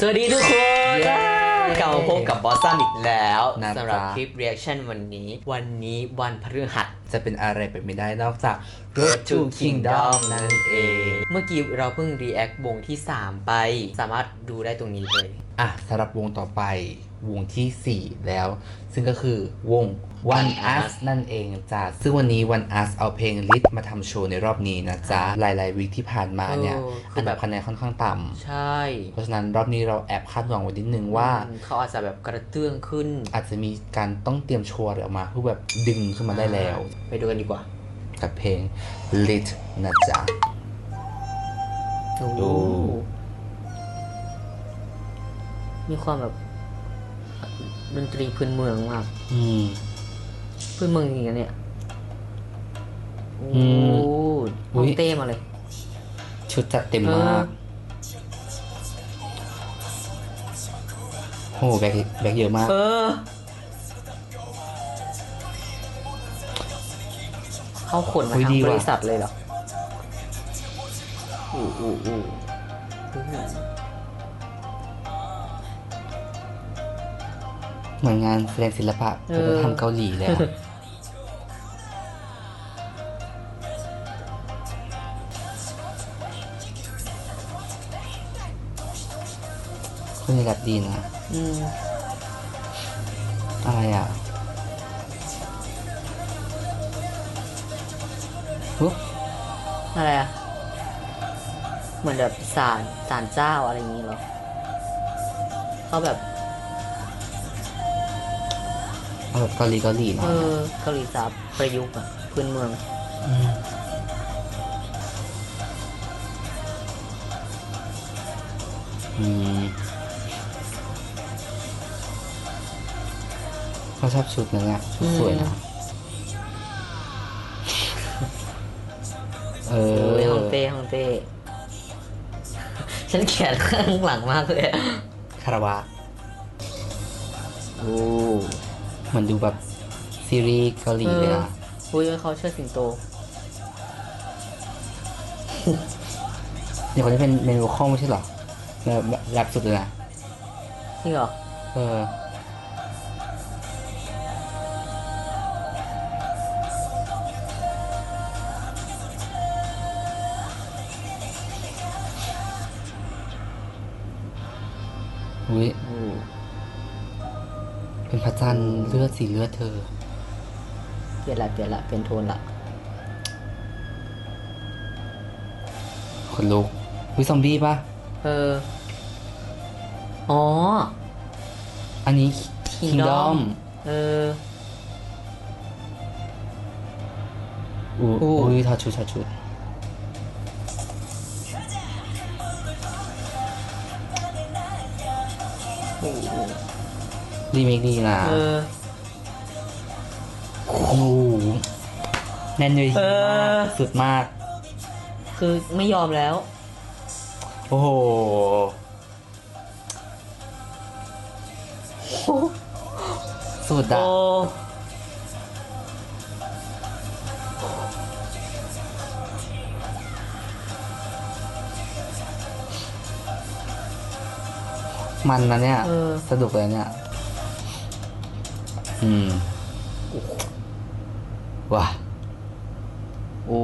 สวัสดีทุกคนเย้กลับมาพบกับบอสซันอีกแล้วนะสำหรับจ๊ะคลิป reaction วันนี้ วันนี้วันพฤหัส จะเป็นอะไรไปไม่ได้นอกจาก Road to Kingdom นั่นเอง เมื่อกี้เราเพิ่ง react วงที่ 3 ไป สามารถดูได้ตรงนี้เลย อะสำหรับวงต่อไปวงทีสี่ 4 แล้ว ซึ่งก็คือวง One Us นั่นเองจ้ะซึ่งวันนี้ One Us เอาเพลงลิทมาทำโชว์ในรอบนี้นะจ๊ะ หลายๆวีคที่ผ่านมาเนี่ยเออคือ อันแบดับบคะแนนค่อนข้างต่ใช่ำเพราะฉะนั้นรอบนี้เราแอบคาดหวังไว้นิดนึงว่าอืมเขาอาจจะแบบกระเตื้องขึ้นอาจจะมีการต้องเตรียมโชว์อะไรออกมาเพื่อแบบดึงขึ้นมาได้แล้ว ไปดูกันดีกว่ากับเพลง Lit นะจ๊ะ โอ้ ดู มีความแบบดนตรีพื้นเมืองมากอืมพื้นเมืองจริงๆนะเนี่ยโอ้อืมน้องเต้มาเลย ชุดจัดเต็มมากโหแบกแบกเยอะมาก เออ เขาขนมาอุ๊ยทางดีบว่ะริษัทเลยเหรอ อู้อู้อู้ เหมือนงานแสดงศิลปะวัฒนธรรมเกาหลีเลยอะคนนี้แบบดีนะ อืมอะไรอะปุ๊บอะไรอะเหมือนแบบศาลศาลเจ้าอะไรอย่างนี้เหรอเขาแบบ เอาแบบเกาหลีเกาหลีหน่เออยอเกาหลีสาประยุกต์อะพื้นเมืองมอืมเขาชอบชุดนะเนี่ยชุดสวยนะเอเอออฮองเต้ฮองเต้ ฉันเขียนข้างหลังมากเลยอะคาราวะ โอ้ เหมือนดูแบบซีรีส์เกาหลีเลยอะอุ้ยเขาเชิดสิงโต เดี๋ยวคนนี้เป็นเมนูข้อไม่ใช่เหรอแบบแรปสุดเลยนะจริงเหรอ เออ อุ้ยอืม เป็นพระจันทร์เลือดสีเลือดเธอ เปลี่ยนละเปลี่ยนละเปลี่ยนโทนละคนลุกอุ้ยซอมบี้ปะเออ อ๋อ อันนี้ Kingdom Kingdom เออ อู้อู้ อุ้ยทอดชุดทอดชุดโอ้โห รีเมคดีนะเออ โอ้โหแน่นเลยเออ สุดมาก คือไม่ยอมแล้ว โอ้โห สุดโอ้อะมันนะเนี่ย เออ สนุกเลยเนี่ย อืมว้าโอ้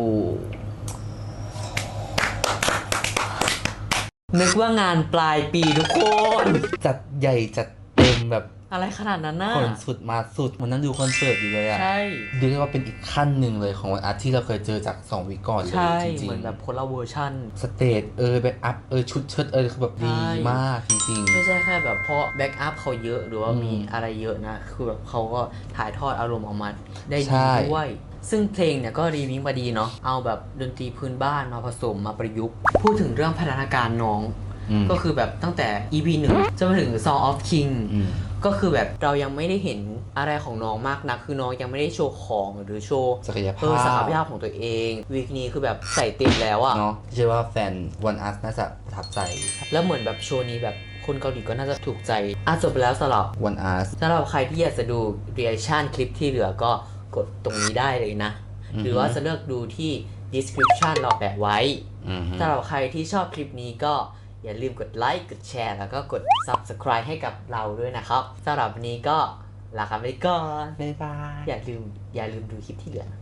นึกว่างานปลายปีทุกคน จัดใหญ่จัดเต็มแบบ อะไรขนาดนั้นน่ะขนสุดมาสุดเหมันนั่งดูคอนเสิร์ตอยู่เลยอะใช่เรียกได้ว่าเป็นอีกขั้นหนึ่งเลยของวันอาร์ตที่เราเคยเจอจาก2วิก่อนเลยใช่จริงเหมือนแบบคนละเวอร์ชันๆสเตจเอยแบ็กอัพเอยชุดเชิดเอยคือแบบดีใช่มากจริงไม่ใช่แค่แบบเพราะแบ็กอัพเขาเยอะหรือว่าอืมมีอะไรเยอะนะ คือแบบเขาก็ถ่ายทอดอารมณ์ออกมาได้ใช่ดีด้วยซึ่งเพลงเนี่ยก็รีมิกซ์มาดีเนาะ เอาแบบดนตรีพื้นบ้านมาผสมมาประยุกต์ พูดถึงเรื่องพัฒนาการน้องๆอืม ก็คือแบบตั้งแต่ EP หนึ่งจนมาถึง Song of King อืมก็คือแบบเรายังไม่ได้เห็นอะไรของน้องมากนัก คือน้องยังไม่ได้โชว์ของหรือโชว์ศักยเออภาพศักยภาพของตัวเองวีคนี้คือแบบใส่เต็มแล้วอะเนาะเชื่อว่าแฟนวันอาร์ตน่าจะประทับใจ แล้วเหมือนแบบโชว์นี้แบบคนเกาหลีก็น่าจะถูกใจอะจบไปแล้วสำหรับวันอาร์ตสำหรับใครที่อยากจะดู reaction คลิปที่เหลือก็กดตรงนี้ได้เลยนะอือฮึหรือว่าจะเลือกดูที่ description เราแปะไว้อืมสำหรับใครที่ชอบคลิปนี้ก็ อย่าลืมกดไลค์กดแชร์แล้วก็กด Subscribe ให้กับเราด้วยนะครับสำหรับวันนี้ก็ลากันไปก่อน บ๊ายบาย อย่าลืม อย่าลืมดูคลิปที่เหลือนะ